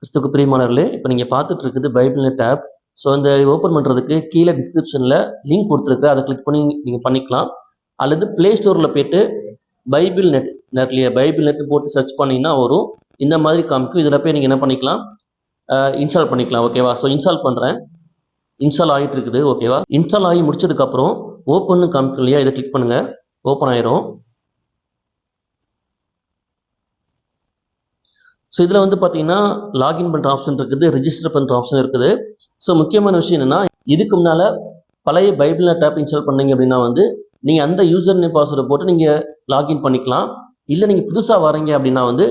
கிறிஸ்துக்கு பிரியமானவர்களே இப்போ நீங்கள் பார்த்துட்டு இருக்குது பைபிள் நெட் ஆப் ஸோ இந்த ஓப்பன் பண்ணுறதுக்கு கீழே டிஸ்கிரிப்ஷனில் லிங்க் கொடுத்துருக்கு. அதை கிளிக் பண்ணி நீங்கள் பண்ணிக்கலாம். அல்லது ப்ளே ஸ்டோரில் போயிட்டு பைபிள் நெட் நெட்லேயே பைபிள் நெட் போட்டு சர்ச் பண்ணிங்கன்னா வரும். இந்த மாதிரி காமிக்கும். இதில் போய் நீங்கள் என்ன பண்ணிக்கலாம்? இன்ஸ்டால் பண்ணிக்கலாம் ஓகேவா ஸோ இன்ஸ்டால் பண்ணுறேன் இன்ஸ்டால் ஆகிட்டு இருக்குது ஓகேவா இன்ஸ்டால் ஆகி முடிச்சதுக்கப்புறம் ஓப்பன்னு காமிக்கும் இல்லையா? இதை கிளிக் பண்ணுங்கள் ஓப்பன் ஆயிரும். ஸோ இதில் வந்து பார்த்தீங்கன்னா லாகின் பண்ணுற ஆப்ஷன் இருக்குது ரிஜிஸ்டர் பண்ணுற ஆப்ஷன் இருக்குது. ஸோ முக்கியமான விஷயம் என்னென்னா இதுக்கு முன்னால் பழைய பைபிள் டேப் இன்ஸ்டால் பண்ணீங்க அப்படின்னா வந்து நீங்கள் அந்த யூசர் நேம் பாஸ்வேர்டை போட்டு நீங்கள் லாகின் பண்ணிக்கலாம். இல்லை நீங்கள் புதுசாக வரீங்க அப்படின்னா வந்து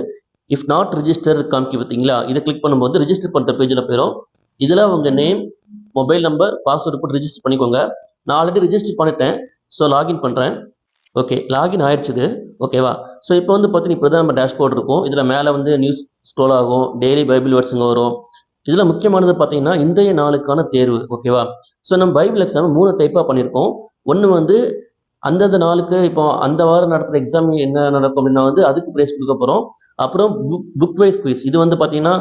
இஃப் நாட் ரிஜிஸ்டர் காமிக்கி பார்த்தீங்களா இதை கிளிக் பண்ணும்போது ரிஜிஸ்டர் பண்ணுற பேஜில் போயிடும் இதில் உங்கள் நேம் மொபைல் நம்பர் பாஸ்வேர்டு போட்டு ரிஜிஸ்டர் பண்ணிக்கோங்க. நான் ஆல்ரெடி ரிஜிஸ்டர் பண்ணிட்டேன். ஸோ லாகின் பண்ணுறேன் ஓகே லாகின் ஆயிடுச்சுது ஓகேவா ஸோ இப்போ வந்து பார்த்தீங்கன்னா இப்போ தான் நம்ம டேஷ்போர்ட் இருக்கும். இதில் மேலே வந்து நியூஸ் ஸ்க்ரோல் ஆகும். டெய்லி பைபிள் வேர்ட்ஸுங்க வரும். இதில் முக்கியமானது பார்த்தீங்கன்னா இன்றைய நாளுக்கான தேர்வு. ஓகேவா ஸோ நம்ம பைபிள் எக்ஸாம் மூணு டைப்பாக பண்ணியிருக்கோம். ஒன்று வந்து அந்தந்த நாளுக்கு இப்போ அந்த வாரம் நடத்துகிற எக்ஸாம் என்ன நடக்கும் அப்படின்னா வந்து அதுக்கு ப்ரைஸ் கொடுக்க போகிறோம் அப்புறம் புக் புக் வைஸ் குவிஸ் இது வந்து பார்த்தீங்கன்னா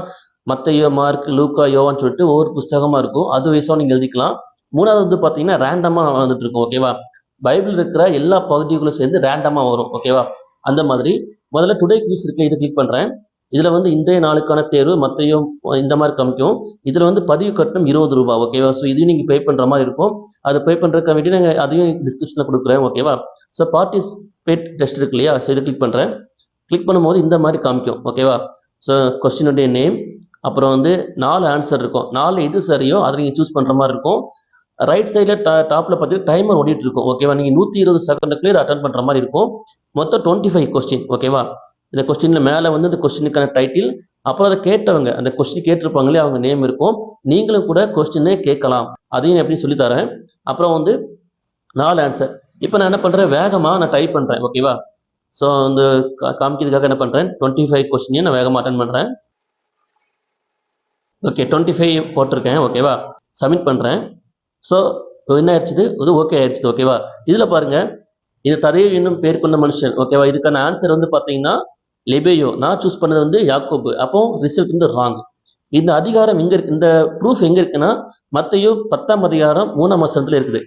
மத்தையோ மார்க் லூக்கா யோவான்னு சொல்லிட்டு ஒவ்வொரு புஸ்தகமாக இருக்கும். அது வயசாக நீங்கள் எழுதிக்கலாம். மூணாவது வந்து பார்த்தீங்கன்னா ரேண்டமாக வந்துட்டு இருக்கும். ஓகேவா பைபிள் இருக்கிற எல்லா பகுதிகளும் சேர்ந்து ரேண்டமாக வரும் ஓகேவா அந்த மாதிரி. முதல்ல டுடே குவிஸ் இருக்கு இதை கிளிக் பண்ணுறேன் இதில் வந்து இன்றைய நாளுக்கான தேர்வு மற்றையும் இந்த மாதிரி காமிக்கும். இதில் வந்து பதிவு கட்டணம் இருபது ரூபா ஓகேவா ஸோ இதையும் நீங்கள் பே பண்ணுற மாதிரி இருக்கும். அதை பே பண்ணுறதுக்கு வேண்டி நாங்கள் அதையும் டிஸ்கிரிப்ஷனில் கொடுக்குறேன் ஓகேவா ஸோ பார்ட்டிசிபேட் டெஸ்ட் இருக்கு இல்லையா? ஸோ இதை கிளிக் பண்ணுறேன் கிளிக் பண்ணும்போது இந்த மாதிரி காமிக்கும் ஓகேவா ஸோ கொஸ்டினுடைய நேம் அப்புறம் வந்து நாலு ஆன்சர் இருக்கும். நாலு எது சரியோ அதை நீங்கள் சூஸ் பண்ணுற மாதிரி இருக்கும். ரைட் சைடில் டா டாப்பில் பார்த்தீங்கன்னா டைமர் ஓடிட்டு இருக்கும் ஓகேவா நீங்கள் நூற்றி இருபது செகண்டுக்குள்ளே இதை அட்டன் பண்ணுற மாதிரி இருக்கும். மொத்தம் டுவெண்ட்டி ஃபைவ் கொஸ்டின் ஓகேவா இந்த கொஸ்டினில் மேலே வந்து இந்த கொஸ்டினுக்கான டைட்டில் அப்புறம் அதை கேட்டவங்க அந்த கொஸ்டின் கேட்டிருப்பாங்களே அவங்க நேம் இருக்கும். நீங்களும் கூட கொஸ்டினே கேட்கலாம். அதையும் எப்படி சொல்லித்தரேன் அப்புறம் வந்து நாலு ஆன்சர் இப்போ நான் என்ன பண்ணுறேன் வேகமாக நான் டைப் பண்ணுறேன் ஓகேவா ஸோ இந்த கா- காமிக்கிறதுக்காக என்ன பண்ணுறேன் டுவெண்ட்டி ஃபைவ் கொஸ்டினையும் நான் வேகமாக அட்டன் பண்ணுறேன் ஓகே டுவெண்ட்டி ஃபைவ் போட்டிருக்கேன் ஓகேவா சப்மிட் பண்ணுறேன் ஸோ என்ன ஆயிடுச்சுது? இது ஓகே ஆயிடுச்சுது ஓகேவா இதில் பாருங்க இது ததேவ் இன்னும் பேர் கொண்ட மனுஷன் ஓகேவா இதுக்கான ஆன்சர் வந்து பார்த்தீங்கன்னா லெபேயோ. நான் சூஸ் பண்ணது வந்து யாக்கோபு. அப்போ ரிசல்ட் வந்து ராங் இந்த அதிகாரம் எங்கே இருக்கு? இந்த ப்ரூஃப் எங்கே இருக்குன்னா மத்தையோ பத்தாம் அதிகாரம் மூணாம் வருஷத்துல இருக்குது.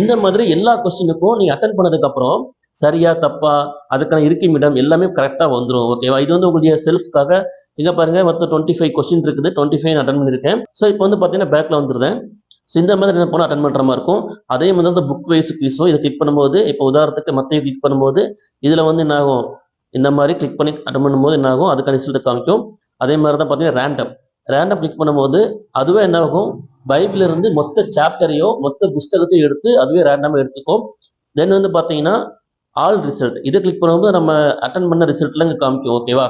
இந்த மாதிரி எல்லா கொஸ்டினுக்கும் நீங்கள் அட்டன் பண்ணதுக்கப்புறம் சரியா தப்பா அதுக்கான இருக்கும் இடம் எல்லாமே கரெக்டாக வந்துடும் ஓகேவா இது வந்து உங்களுடைய செல்ஃப்காக இங்கே பாருங்க மொத்தம் டுவெண்ட்டி ஃபைவ் கொஸ்டின் இருக்குது. டுவெண்ட்டி ஃபைவ் அட்டன் பண்ணியிருக்கேன். ஸோ இப்போ வந்து பார்த்தீங்கன்னா பேக்கில் வந்துருந்தேன் ஸோ இந்த மாதிரி என்ன பண்ண அட்டன் பண்ணுற மாதிரி இருக்கும். அதே மாதிரி தான் புக் வைஸ் பீஸும் இதை கிளிக் பண்ணும்போது இப்போ உதாரணத்துக்கு மற்றையும் கிளிக் பண்ணும்போது இதில் வந்து என்ன ஆகும்? இந்த மாதிரி கிளிக் பண்ணி அட்டன் பண்ணும்போது என்ன ஆகும்? அதுக்கான ரிசல்ட் காமிக்கும். அதே மாதிரி தான் பார்த்தீங்கன்னா ரேண்டம் ரேண்டம் கிளிக் பண்ணும்போது அதுவே என்ன ஆகும்? இருந்து மொத்த சாப்டரையோ மொத்த புஸ்தகத்தையும் எடுத்து அதுவே ரேண்டமாக எடுத்துக்கும். தென் வந்து பார்த்தீங்கன்னா ஆல் ரிசல்ட் இதை கிளிக் பண்ணும்போது நம்ம அட்டன் பண்ண ரிசல்ட்ல இங்கே காமிக்கும். ஓகேவா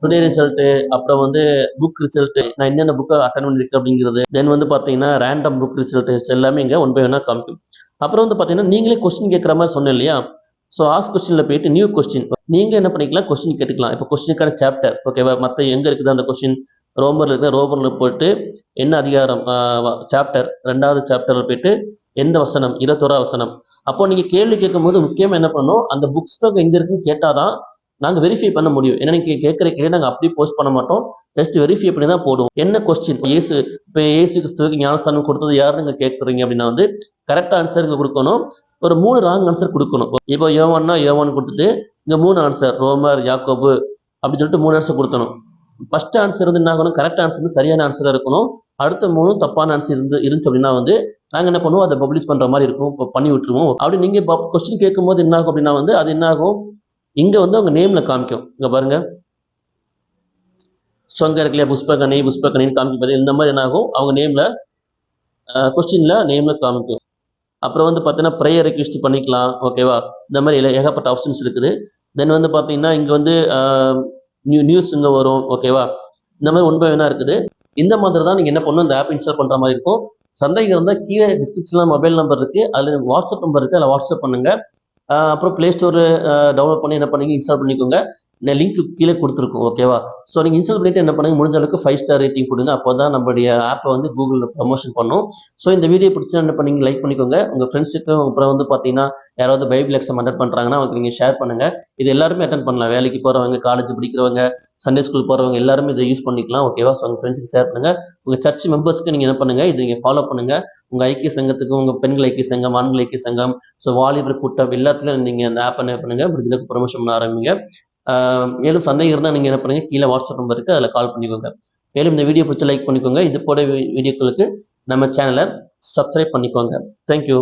டுடே ரிசல்ட்டு அப்புறம் வந்து புக் ரிசல்ட்டு நான் என்னென்ன புக்கை அட்டன் பண்ணியிருக்கேன் அப்படிங்கிறது. தென் வந்து பார்த்தீங்கன்னா ரேண்டம் புக் ரிசல்ட்டு எல்லாமே இங்கே ஒன் பை ஒன்னாக காமிக்கும் அப்புறம் வந்து பார்த்தீங்கன்னா நீங்களே கொஸ்டின் கேட்குற மாதிரி சொன்னேன் இல்லையா? ஸோ ஆஸ் கொஸ்டினில் போயிட்டு நியூ கொஸ்டின் நீங்கள் என்ன பண்ணிக்கலாம்? கொஸ்டின் கேட்டுக்கலாம். இப்போ கொஸ்டினுக்கான சாப்டர் ஓகேவா மற்ற எங்கே இருக்குது அந்த கொஸ்டின் ரோமரில் இருக்கிற ரோமரில் போயிட்டு என்ன அதிகாரம்? சாப்டர் ரெண்டாவது சாப்டரில் போயிட்டு எந்த வசனம்? இருபத்தோரா வசனம். அப்போ நீங்கள் கேள்வி கேட்கும்போது முக்கியமாக என்ன பண்ணணும்? அந்த புக்ஸ் புக்ஸ்தகம் எங்கே இருக்குன்னு கேட்டால் தான் நாங்கள் வெரிஃபை பண்ண முடியும். ஏன்னா நீங்கள் கேட்குற கேள்வி நாங்கள் அப்படியே போஸ்ட் பண்ண மாட்டோம். ஜஸ்ட் வெரிஃபை பண்ணி தான் போடுவோம். என்ன கொஸ்டின் ஏசு இப்போ ஏசு கிறிஸ்துவுக்கு ஞானஸ்தானம் கொடுத்தது யாருன்னு நீங்கள் கேட்குறீங்க அப்படின்னா வந்து கரெக்ட் ஆன்சர் இங்கே கொடுக்கணும். ஒரு மூணு ராங் ஆன்சர் கொடுக்கணும். இப்போ யோவான்னா யோவான் கொடுத்துட்டு இங்கே மூணு ஆன்சர் ரோமர் யாக்கோபு அப்படின்னு சொல்லிட்டு மூணு ஆன்சர் கொடுத்தணும். ஃபர்ஸ்ட் ஆன்சர் வந்து என்ன ஆகணும்? கரெக்ட் ஆன்சர் வந்து சரியான ஆன்சராக இருக்கணும். அடுத்த மூணு தப்பான ஆன்சர் இருந்து இருந்துச்சு அப்படின்னா வந்து நாங்கள் என்ன பண்ணுவோம்? அதை பப்ளிஷ் பண்ணுற மாதிரி இருக்கும். இப்போ பண்ணி விட்டுருவோம். அப்படி நீங்கள் கொஸ்டின் கேட்கும்போது என்ன ஆகும் அப்படின்னா வந்து அது என்ன ஆகும்? இங்கே வந்து அவங்க நேமில் காமிக்கும். இங்கே பாருங்க. ஸோ அங்கே இருக்கு இல்லையா புஷ்பகனி காமிக்கும் இந்த மாதிரி என்ன ஆகும் அவங்க நேமில் கொஸ்டினில் நேமில் காமிக்கும். அப்புறம் வந்து பார்த்தீங்கன்னா ப்ரேயர் ரெக்வெஸ்ட் பண்ணிக்கலாம். ஓகேவா இந்த மாதிரி ஏகப்பட்ட ஆப்ஷன்ஸ் இருக்குது. தென் வந்து பார்த்தீங்கன்னா இங்கே வந்து நியூ நியூஸ் இங்கே வரும். ஓகேவா இந்த மாதிரி ஒன் வேணா இருக்குது. இந்த மாதிரி தான் நீங்கள் என்ன பண்ணணும்? இந்த ஆப் இன்ஸ்டால் பண்ணுற மாதிரி இருக்கும். சந்தேகம் இருந்தால் கீழே டிஸ்கிரிப்ஷனில் மொபைல் நம்பர் இருக்குது அதில் வாட்ஸ்அப் நம்பர் இருக்குது அதில் வாட்ஸ்அப் பண்ணுங்கள் அப்புறம் ப்ளே ஸ்டோர் டவுன்லோட் பண்ணி என்ன பண்ணீங்க? இன்ஸ்டால் பண்ணிக்கோங்க. லிங்க் கீழே கொடுத்துருக்கோம் ஓகேவா ஸோ நீங்கள் இன்ஸ்டால் பண்ணிட்டு என்ன பண்ணுங்க முடிஞ்ச அளவுக்கு ஃபைவ் ஸ்டார் ரேட்டிங் கொடுங்க. அப்போ தான் நம்மளுடைய ஆப்பை வந்து கூகுளில் ப்ரமோஷன் பண்ணும். ஸோ இந்த வீடியோ பிடிச்சா என்ன பண்ணி லைக் பண்ணிக்கோங்க. உங்கள் ஃப்ரெண்ட்ஸுக்கும் அப்புறம் வந்து பார்த்தீங்கன்னா யாராவது பைபிள் எக்ஸாம் அட்டன் பண்ணுறாங்கன்னா அவங்களுக்கு நீங்கள் ஷேர் பண்ணுங்கள் இது எல்லாருமே அட்டன் பண்ணலாம். வேலைக்கு போகிறவங்க காலேஜ் படிக்கிறவங்க சண்டே ஸ்கூல் போகிறவங்க எல்லாருமே இதை யூஸ் பண்ணிக்கலாம் ஓகேவா ஸோ உங்கள் ஃப்ரெண்ட்ஸுக்கு ஷேர் பண்ணுங்கள் உங்கள் சர்ச் மெம்பர்ஸ்க்கு நீங்கள் என்ன பண்ணுங்கள் இது நீங்கள் ஃபாலோ பண்ணுங்கள் உங்கள் ஐக்கிய சங்கத்துக்கு உங்கள் பெண்கள் ஐக்கிய சங்கம் ஆண்கள் ஐக்கிய சங்கம் ஸோ வாலிபர் கூட்டம் எல்லாத்துலையும் நீங்கள் அந்த ஆப் என்ன பண்ணுங்கள் முடிஞ்சளவுக்கு ப்ரொமோஷன் பண்ண ஆரம்பிங்க. மேலும் சந்தேகம் இருந்தால் நீங்கள் என்ன பண்ணுங்கள் கீழே வாட்ஸ்அப் நம்பர் இருக்குது அதில் கால் பண்ணிக்கோங்க. மேலும் இந்த வீடியோ பிடிச்ச லைக் பண்ணிக்கோங்க. இது போல வீடியோக்களுக்கு நம்ம சேனலை சப்ஸ்கிரைப் பண்ணிக்கோங்க. தேங்க்யூ